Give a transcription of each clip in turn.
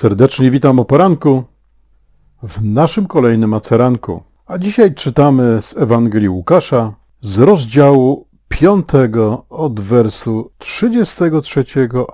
Serdecznie witam o poranku w naszym kolejnym aceranku. A dzisiaj czytamy z Ewangelii Łukasza z rozdziału 5 od wersu 33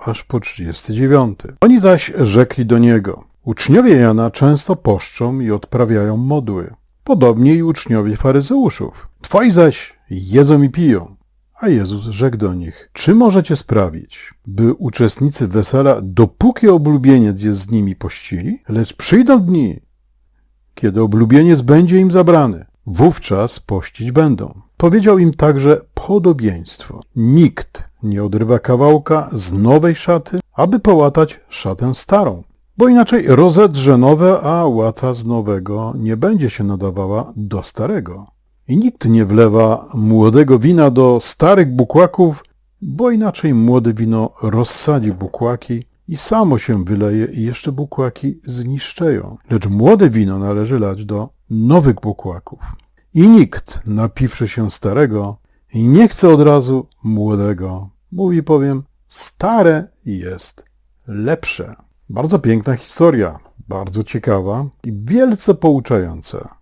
aż po 39. Oni zaś rzekli do niego: Uczniowie Jana często poszczą i odprawiają modły, podobnie i uczniowie faryzeuszów. Twoi zaś jedzą i piją. A Jezus rzekł do nich, czy możecie sprawić, by uczestnicy wesela, dopóki oblubieniec jest z nimi pościli, lecz przyjdą dni, kiedy oblubieniec będzie im zabrany, wówczas pościć będą. Powiedział im także podobieństwo. Nikt nie odrywa kawałka z nowej szaty, aby połatać szatę starą, bo inaczej rozedrze nowe, a łata z nowego nie będzie się nadawała do starego. I nikt nie wlewa młodego wina do starych bukłaków, bo inaczej młode wino rozsadzi bukłaki i samo się wyleje i jeszcze bukłaki zniszczeją. Lecz młode wino należy lać do nowych bukłaków. I nikt, napiwszy się starego, nie chce od razu młodego. Mówi powiem, stare jest lepsze. Bardzo piękna historia, bardzo ciekawa i wielce pouczająca.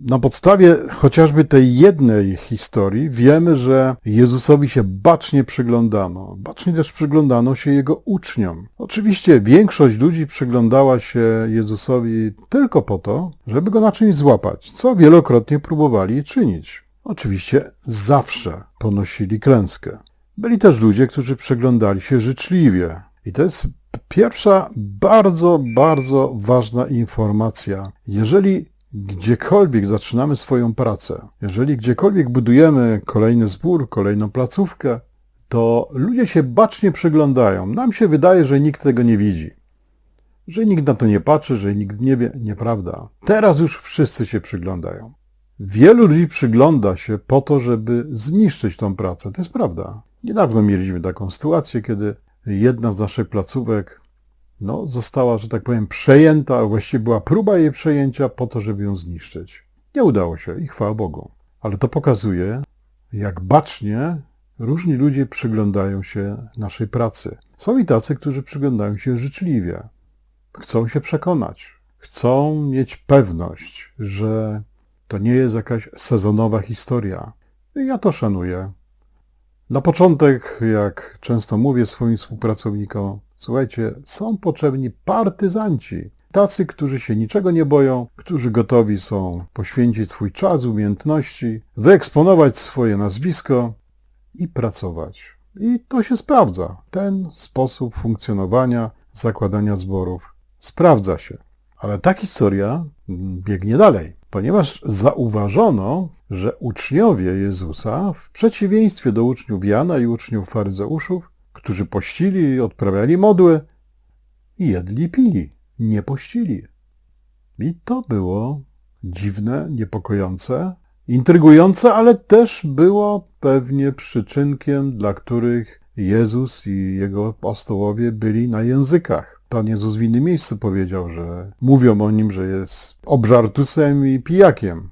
Na podstawie chociażby tej jednej historii wiemy, że Jezusowi się bacznie przyglądano. Bacznie też przyglądano się Jego uczniom. Oczywiście większość ludzi przyglądała się Jezusowi tylko po to, żeby Go na czymś złapać, co wielokrotnie próbowali czynić. Oczywiście zawsze ponosili klęskę. Byli też ludzie, którzy przyglądali się życzliwie. I to jest pierwsza bardzo, bardzo ważna informacja. Jeżeli gdziekolwiek zaczynamy swoją pracę, jeżeli gdziekolwiek budujemy kolejny zbór, kolejną placówkę, to ludzie się bacznie przyglądają. Nam się wydaje, że nikt tego nie widzi. Że nikt na to nie patrzy, że nikt nie wie. Nieprawda. Teraz już wszyscy się przyglądają. Wielu ludzi przygląda się po to, żeby zniszczyć tą pracę. To jest prawda. Niedawno mieliśmy taką sytuację, kiedy jedna z naszych placówek no, została, że tak powiem, przejęta, a właściwie była próba jej przejęcia po to, żeby ją zniszczyć. Nie udało się i chwała Bogu. Ale to pokazuje, jak bacznie różni ludzie przyglądają się naszej pracy. Są i tacy, którzy przyglądają się życzliwie. Chcą się przekonać. Chcą mieć pewność, że to nie jest jakaś sezonowa historia. I ja to szanuję. Na początek, jak często mówię swoim współpracownikom, Słuchajcie, są potrzebni partyzanci, tacy, którzy się niczego nie boją, którzy gotowi są poświęcić swój czas, umiejętności, wyeksponować swoje nazwisko i pracować. I to się sprawdza. Ten sposób funkcjonowania, zakładania zborów sprawdza się. Ale ta historia biegnie dalej, ponieważ zauważono, że uczniowie Jezusa, w przeciwieństwie do uczniów Jana i uczniów faryzeuszów, którzy pościli, odprawiali modły i jedli pili, nie pościli. I to było dziwne, niepokojące, intrygujące, ale też było pewnie przyczynkiem, dla których Jezus i jego apostołowie byli na językach. Pan Jezus w innym miejscu powiedział, że mówią o nim, że jest obżartusem i pijakiem.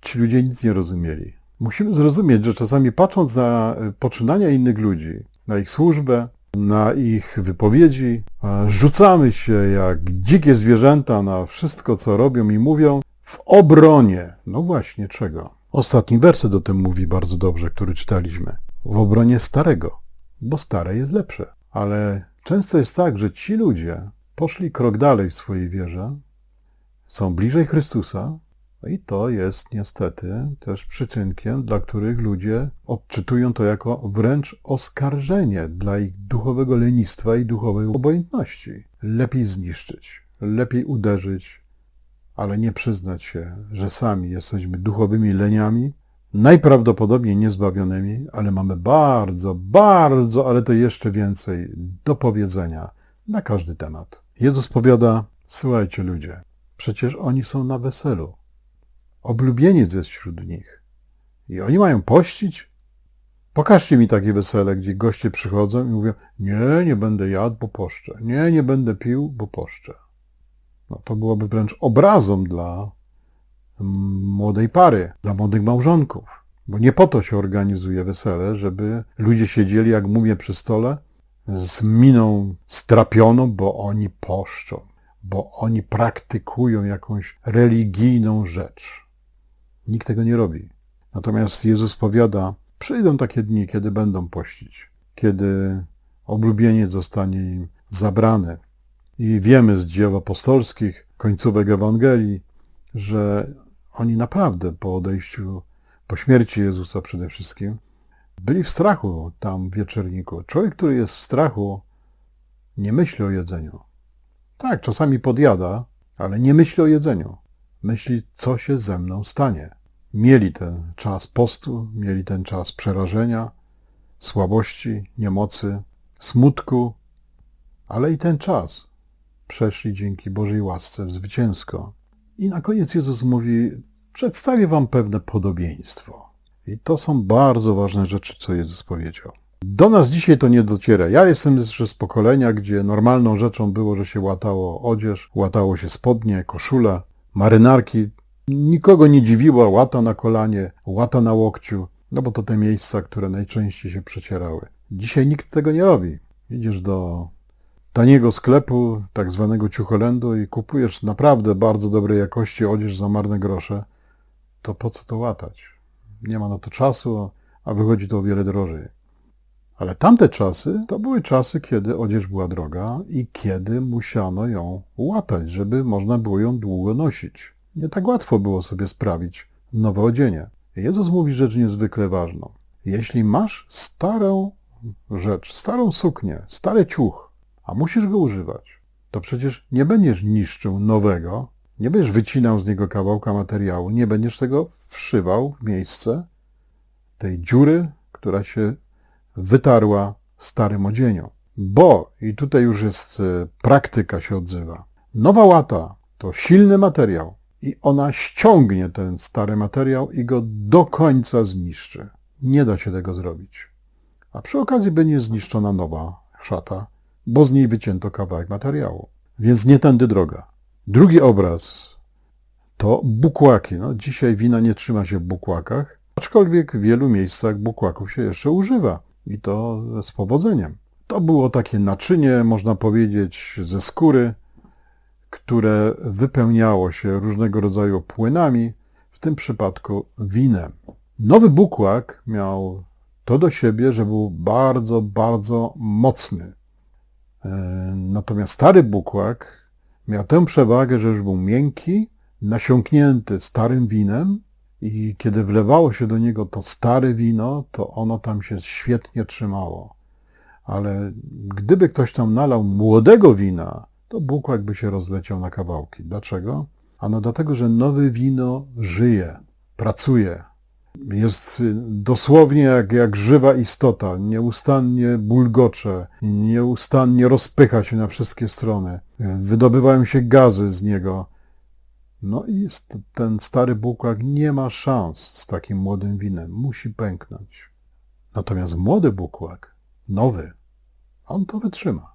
Ci ludzie nic nie rozumieli. Musimy zrozumieć, że czasami patrząc na poczynania innych ludzi, na ich służbę, na ich wypowiedzi. Rzucamy się jak dzikie zwierzęta na wszystko, co robią i mówią w obronie. No właśnie, czego? Ostatni werset o tym mówi bardzo dobrze, który czytaliśmy. W obronie starego, bo stare jest lepsze. Ale często jest tak, że ci ludzie poszli krok dalej w swojej wierze, są bliżej Chrystusa, no I to jest niestety też przyczynkiem, dla których ludzie odczytują to jako wręcz oskarżenie dla ich duchowego lenistwa i duchowej obojętności. Lepiej zniszczyć, lepiej uderzyć, ale nie przyznać się, że sami jesteśmy duchowymi leniami, najprawdopodobniej niezbawionymi, ale mamy bardzo, bardzo, ale to jeszcze więcej do powiedzenia na każdy temat. Jezus powiada, słuchajcie ludzie, przecież oni są na weselu oblubieniec jest wśród nich. I oni mają pościć? Pokażcie mi takie wesele, gdzie goście przychodzą i mówią, nie, nie będę jadł, bo poszczę. Nie, nie będę pił, bo poszczę. No to byłoby wręcz obrazą dla młodej pary, dla młodych małżonków. Bo nie po to się organizuje wesele, żeby ludzie siedzieli jak mumie przy stole, z miną strapioną, bo oni poszczą, bo oni praktykują jakąś religijną rzecz. Nikt tego nie robi. Natomiast Jezus powiada, przyjdą takie dni, kiedy będą pościć, kiedy oblubienie zostanie im zabrane. I wiemy z dzieł apostolskich, końcówek Ewangelii, że oni naprawdę po odejściu, po śmierci Jezusa przede wszystkim, byli w strachu tam w wieczerniku. Człowiek, który jest w strachu, nie myśli o jedzeniu. Tak, czasami podjada, ale nie myśli o jedzeniu. Myśli, co się ze mną stanie. Mieli ten czas postu, mieli ten czas przerażenia, słabości, niemocy, smutku, ale i ten czas przeszli dzięki Bożej łasce zwycięsko. I na koniec Jezus mówi: Przedstawię wam pewne podobieństwo. I to są bardzo ważne rzeczy, co Jezus powiedział. Do nas dzisiaj to nie dociera. Ja jestem jeszcze z pokolenia, gdzie normalną rzeczą było, że się łatało odzież, łatało się spodnie, koszule, marynarki. Nikogo nie dziwiła łata na kolanie, łata na łokciu, no bo to te miejsca, które najczęściej się przecierały. Dzisiaj nikt tego nie robi. Idziesz do taniego sklepu, tak zwanego ciucholendu i kupujesz naprawdę bardzo dobrej jakości odzież za marne grosze, to po co to łatać? Nie ma na to czasu, a wychodzi to o wiele drożej. Ale tamte czasy to były czasy, kiedy odzież była droga i kiedy musiano ją łatać, żeby można było ją długo nosić. Nie tak łatwo było sobie sprawić nowe odzienie. Jezus mówi rzecz niezwykle ważną. Jeśli masz starą rzecz, starą suknię, stary ciuch, a musisz go używać, to przecież nie będziesz niszczył nowego, nie będziesz wycinał z niego kawałka materiału, nie będziesz tego wszywał w miejsce tej dziury, która się wytarła starym odzieniu. Bo, i tutaj już jest e, praktyka się odzywa, nowa łata to silny materiał i ona ściągnie ten stary materiał i go do końca zniszczy. Nie da się tego zrobić. A przy okazji będzie zniszczona nowa szata, bo z niej wycięto kawałek materiału. Więc nie tędy droga. Drugi obraz to bukłaki. No, dzisiaj wina nie trzyma się w bukłakach, aczkolwiek w wielu miejscach bukłaków się jeszcze używa i to z powodzeniem. To było takie naczynie, można powiedzieć, ze skóry, które wypełniało się różnego rodzaju płynami, w tym przypadku winem. Nowy bukłak miał to do siebie, że był bardzo, bardzo mocny. E, natomiast stary bukłak miał tę przewagę, że już był miękki, nasiąknięty starym winem i kiedy wlewało się do niego to stare wino, to ono tam się świetnie trzymało. Ale gdyby ktoś tam nalał młodego wina, to bukłak by się rozleciał na kawałki. Dlaczego? Ano dlatego, że nowe wino żyje, pracuje, jest dosłownie jak, jak żywa istota, nieustannie bulgocze, nieustannie rozpycha się na wszystkie strony. Wydobywają się gazy z niego. No i ten stary bukłak nie ma szans z takim młodym winem. Musi pęknąć. Natomiast młody bukłak, nowy, on to wytrzyma,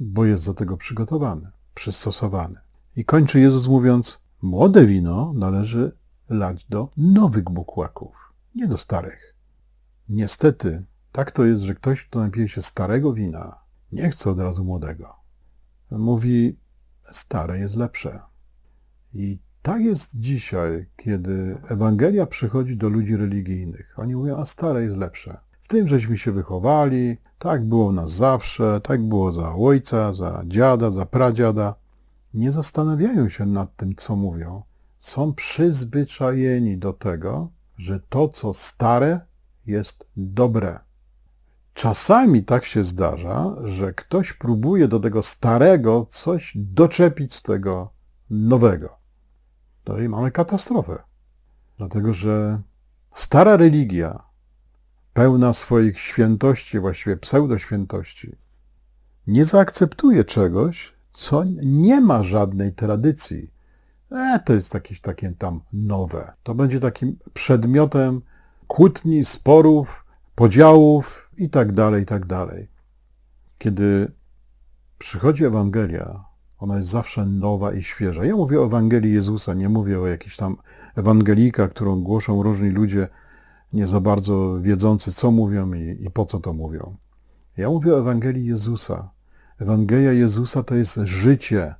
bo jest do tego przygotowany, przystosowany. I kończy Jezus mówiąc, młode wino należy lać do nowych bukłaków, nie do starych. Niestety, tak to jest, że ktoś, kto napije się starego wina, nie chce od razu młodego. Mówi, stare jest lepsze. I tak jest dzisiaj, kiedy Ewangelia przychodzi do ludzi religijnych. Oni mówią, a stare jest lepsze. W tym żeśmy się wychowali, tak było nas zawsze, tak było za ojca, za dziada, za pradziada. Nie zastanawiają się nad tym, co mówią, są przyzwyczajeni do tego, że to, co stare, jest dobre. Czasami tak się zdarza, że ktoś próbuje do tego starego coś doczepić z tego nowego. To i mamy katastrofę. Dlatego, że stara religia, pełna swoich świętości, właściwie pseudoświętości, nie zaakceptuje czegoś, co nie ma żadnej tradycji, E, to jest jakieś takie tam nowe. To będzie takim przedmiotem kłótni, sporów, podziałów i tak dalej, i tak dalej. Kiedy przychodzi Ewangelia, ona jest zawsze nowa i świeża. Ja mówię o Ewangelii Jezusa, nie mówię o jakiejś tam Ewangelika, którą głoszą różni ludzie, nie za bardzo wiedzący, co mówią i, i po co to mówią. Ja mówię o Ewangelii Jezusa. Ewangelia Jezusa to jest życie.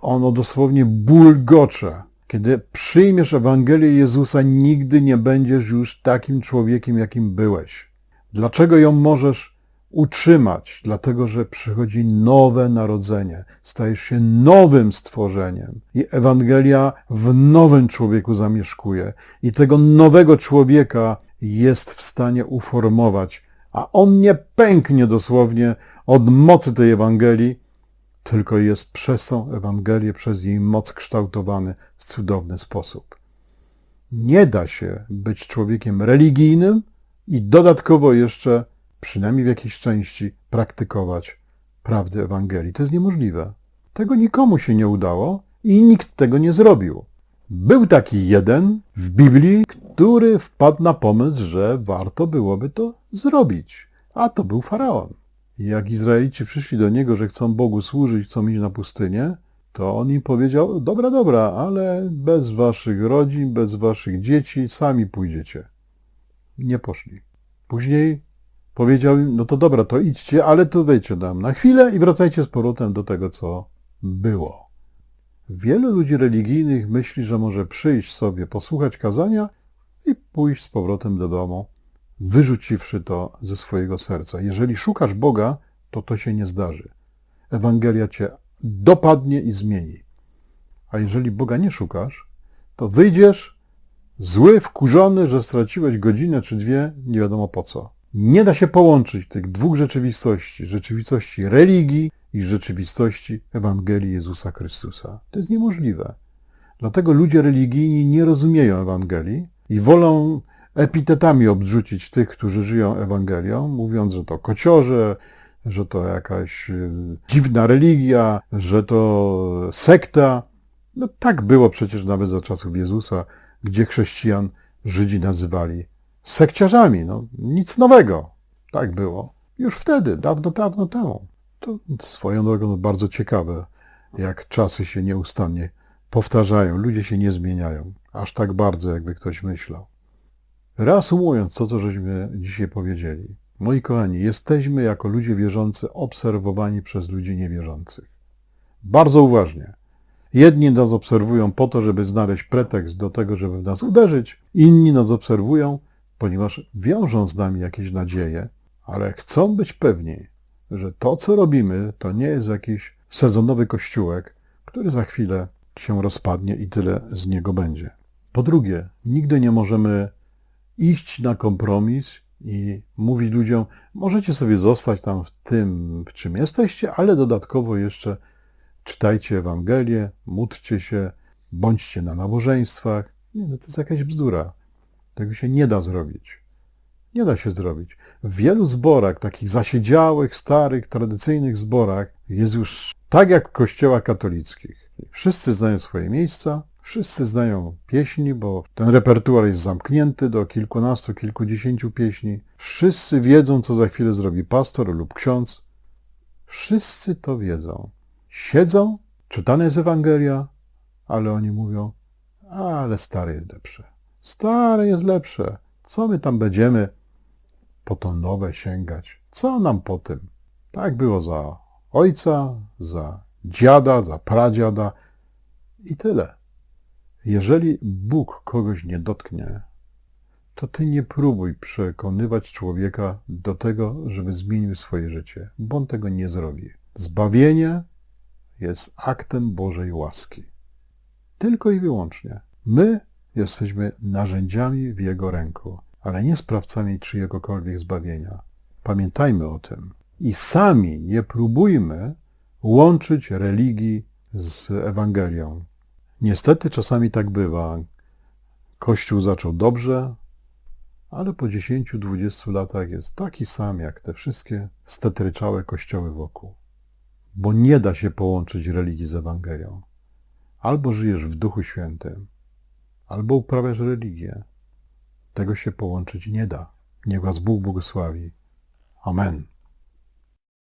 Ono dosłownie bulgocze. Kiedy przyjmiesz Ewangelię Jezusa, nigdy nie będziesz już takim człowiekiem, jakim byłeś. Dlaczego ją możesz utrzymać? Dlatego, że przychodzi nowe narodzenie. Stajesz się nowym stworzeniem. I Ewangelia w nowym człowieku zamieszkuje. I tego nowego człowieka jest w stanie uformować. A on nie pęknie dosłownie od mocy tej Ewangelii, tylko jest przez tą Ewangelię, przez jej moc kształtowany w cudowny sposób. Nie da się być człowiekiem religijnym i dodatkowo jeszcze, przynajmniej w jakiejś części, praktykować prawdy Ewangelii. To jest niemożliwe. Tego nikomu się nie udało i nikt tego nie zrobił. Był taki jeden w Biblii, który wpadł na pomysł, że warto byłoby to zrobić. A to był faraon. Jak Izraelici przyszli do niego, że chcą Bogu służyć, chcą iść na pustynię, to on im powiedział: Dobra, dobra, ale bez waszych rodzin, bez waszych dzieci, sami pójdziecie. Nie poszli. Później powiedział im: No to dobra, to idźcie, ale to wejdźcie tam na chwilę i wracajcie z powrotem do tego, co było. Wielu ludzi religijnych myśli, że może przyjść sobie, posłuchać kazania i pójść z powrotem do domu, wyrzuciwszy to ze swojego serca. Jeżeli szukasz Boga, to to się nie zdarzy. Ewangelia cię dopadnie i zmieni. A jeżeli Boga nie szukasz, to wyjdziesz zły, wkurzony, że straciłeś godzinę czy dwie, nie wiadomo po co. Nie da się połączyć tych dwóch rzeczywistości, rzeczywistości religii i rzeczywistości Ewangelii Jezusa Chrystusa. To jest niemożliwe. Dlatego ludzie religijni nie rozumieją Ewangelii i wolą epitetami obrzucić tych, którzy żyją Ewangelią, mówiąc, że to kociorze, że to jakaś y, dziwna religia, że to sekta. No tak było przecież nawet za czasów Jezusa, gdzie chrześcijan Żydzi nazywali sekciarzami. No, nic nowego. Tak było. Już wtedy, dawno, dawno temu. To swoją drogą bardzo ciekawe, jak czasy się nieustannie powtarzają, ludzie się nie zmieniają, aż tak bardzo, jakby ktoś myślał. Reasumując to, co żeśmy dzisiaj powiedzieli. Moi kochani, jesteśmy jako ludzie wierzący obserwowani przez ludzi niewierzących. Bardzo uważnie. Jedni nas obserwują po to, żeby znaleźć pretekst do tego, żeby w nas uderzyć, inni nas obserwują, ponieważ wiążą z nami jakieś nadzieje, ale chcą być pewni, że to, co robimy, to nie jest jakiś sezonowy kościółek, który za chwilę się rozpadnie i tyle z niego będzie. Po drugie, nigdy nie możemy iść na kompromis i mówić ludziom, możecie sobie zostać tam w tym, w czym jesteście, ale dodatkowo jeszcze czytajcie Ewangelię, módlcie się, bądźcie na nabożeństwach. Nie, no to jest jakaś bzdura. Tego się nie da zrobić. Nie da się zrobić. W wielu zborach, takich zasiedziałych, starych, tradycyjnych zborach, jest już tak jak w kościołach katolickich. Wszyscy znają swoje miejsca, wszyscy znają pieśni, bo ten repertuar jest zamknięty do kilkunastu, kilkudziesięciu pieśni. Wszyscy wiedzą, co za chwilę zrobi pastor lub ksiądz. Wszyscy to wiedzą. Siedzą, czytana jest Ewangelia, ale oni mówią, ale stare jest lepsze. Stare jest lepsze. Co my tam będziemy po to nowe sięgać? Co nam po tym? Tak było za ojca, za dziada, za pradziada i tyle. Jeżeli Bóg kogoś nie dotknie, to ty nie próbuj przekonywać człowieka do tego, żeby zmienił swoje życie, bo on tego nie zrobi. Zbawienie jest aktem Bożej łaski. Tylko i wyłącznie. My jesteśmy narzędziami w Jego ręku, ale nie sprawcami czyjegokolwiek zbawienia. Pamiętajmy o tym. I sami nie próbujmy łączyć religii z Ewangelią. Niestety czasami tak bywa. Kościół zaczął dobrze, ale po 10-20 latach jest taki sam jak te wszystkie stetryczałe kościoły wokół. Bo nie da się połączyć religii z Ewangelią. Albo żyjesz w Duchu Świętym, albo uprawiasz religię. Tego się połączyć nie da. Niech Was Bóg błogosławi. Amen.